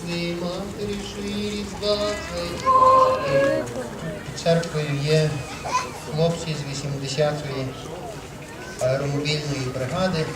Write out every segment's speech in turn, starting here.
Своєї матері, що її різдва Церквою є хлопці з 80-ї аеромобільної бригади.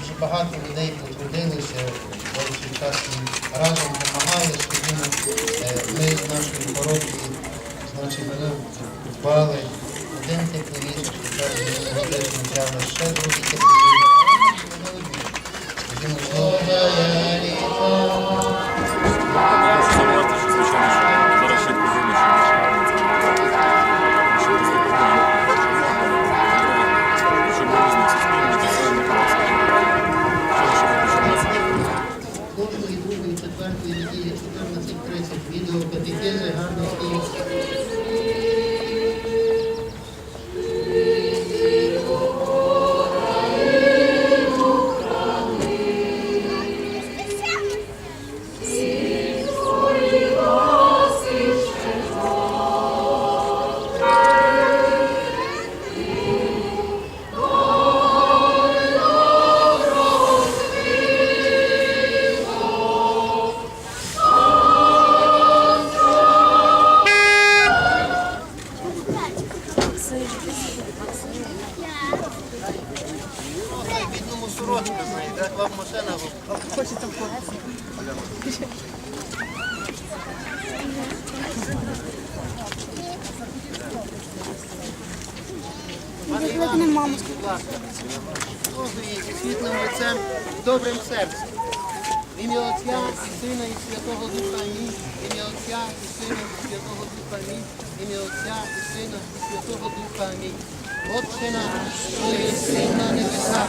Дуже багато людей потрудилося, в час разом допомагали, е, ми з нашої парокії, значить, ми придбали один тепловізор, тепер ми взяли ще другий тепловізор. Сорочку знайде, вам машина Викладне маму. Будь ласка, її зі світлим лицем, добрим серцем. В ім'я Отця і Сина і Святого Духа Амінь. В ім'я Отця і Сина і Святого Духа Амінь. В ім'я Отця і Сина і Святого Духа Амінь. Отче наш, що єси на небесах,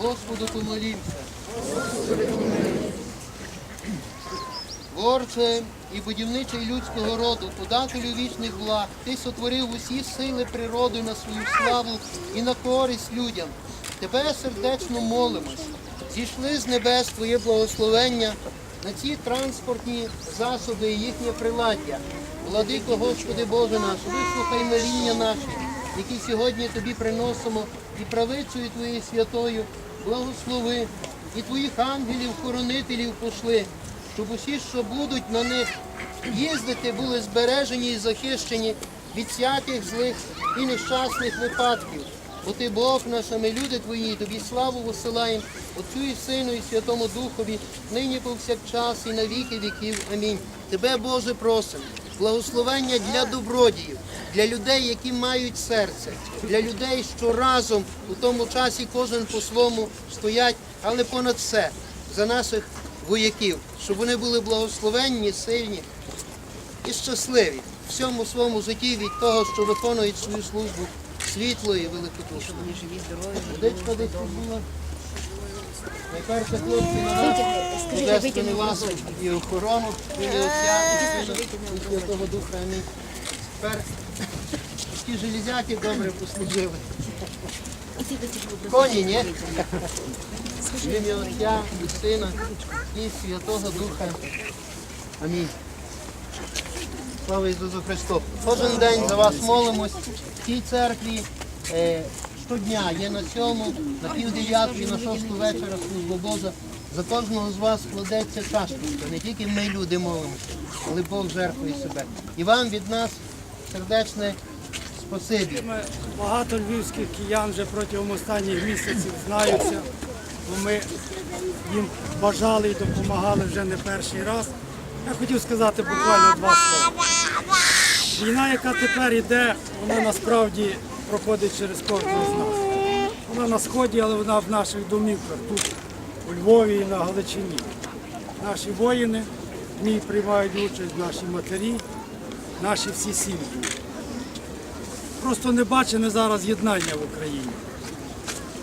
Господу помолімся. Творце і будівничий людського роду, подателю вічних благ, ти сотворив усі сили природи на свою славу і на користь людям. Тебе сердечно молимось. Зійшли з небес Твоє благословення на ці транспортні засоби і їхнє приладдя. Владико, Господи Боже наш, вислухай моління наші, які сьогодні Тобі приносимо, і правицею Твоєю святою благослови, і Твоїх ангелів, хоронителів пошли, щоб усі, що будуть на них їздити, були збережені і захищені від всяких злих і нещасних випадків. Бо ти Бог наш, а ми люди твої, тобі славу висилаємо, Отцю і Сину, і Святому Духові, нині повсякчас і на віки віків. Амінь. Тебе, Боже, просимо. Благословення для добродіїв, для людей, які мають серце, для людей, що разом у тому часі кожен по своєму стоять, але понад все за наших вояків, щоб вони були благословенні, сильні і щасливі в всьому своєму житті від того, що виконують свою службу світло і великодушно. Водичка десь була. Найперше хлопці на Божественний вас і охорону, і Отця, і і Святого Духа. Амінь. Тепер ті железяки добре послужили. Коні, ні? В ім'я Отця і Сина, і Святого Духа. Амінь. Слава Ісусу Христу! Кожен день за вас молимось в цій церкві. Щодня є на сьому, на пів дев'ятої, на шосту вечора служба Божа. За кожного з вас складеться часточка. Не тільки ми люди молимося, але Бог жертвує себе. І вам від нас сердечне спасибі. Багато львівських киян вже протягом останніх місяців знаються, бо ми їм бажали і допомагали вже не перший раз. Я хотів сказати буквально два слова. Війна, яка тепер йде, вона насправді проходить через кожного з нас. Вона на сході, але вона в наших домівках тут, у Львові і на Галичині. Наші воїни в ній приймають участь, наші матері, наші всі сім'ї. Просто не бачимо зараз єднання в Україні.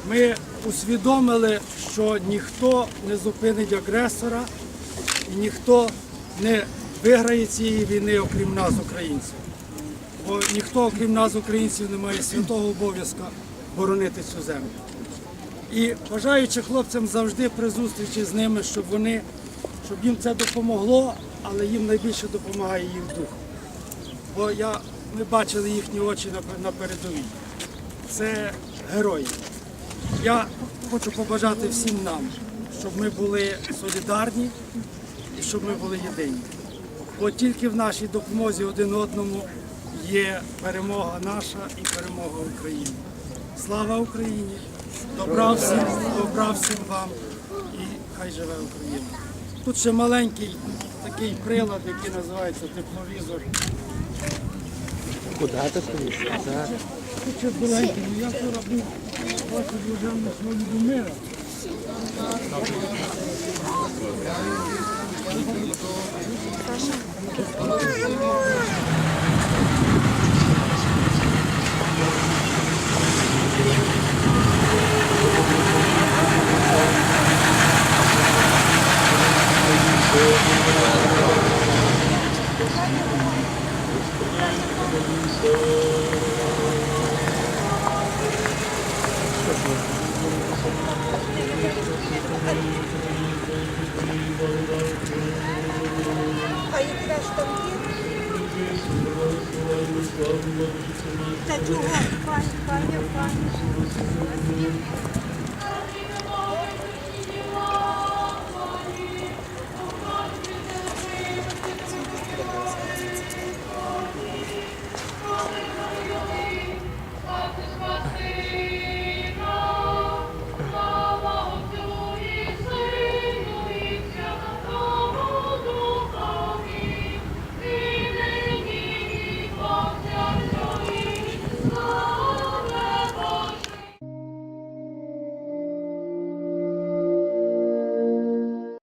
Ми усвідомили, що ніхто не зупинить агресора і ніхто не виграє цієї війни, окрім нас, українців. Бо ніхто, окрім нас, українців, не має святого обов'язка боронити цю землю. І бажаючи хлопцям завжди при зустрічі з ними, щоб вони, щоб їм це допомогло, але їм найбільше допомагає їх дух. Бо я, ми бачили їхні очі на, на передовій. Це герої. Я хочу побажати всім нам, щоб ми були солідарні і щоб ми були єдині. Бо тільки в нашій допомозі один одному є перемога наша і перемога України. Слава Україні! Добра всім, добра всім вам і хай живе Україна. Тут ще маленький такий прилад, який називається тепловізор. Куда ты ходишь? Да. Тут ще біленький, ну я вчора був бачив державну свою мира. А Та чого? Пані, пані, пані.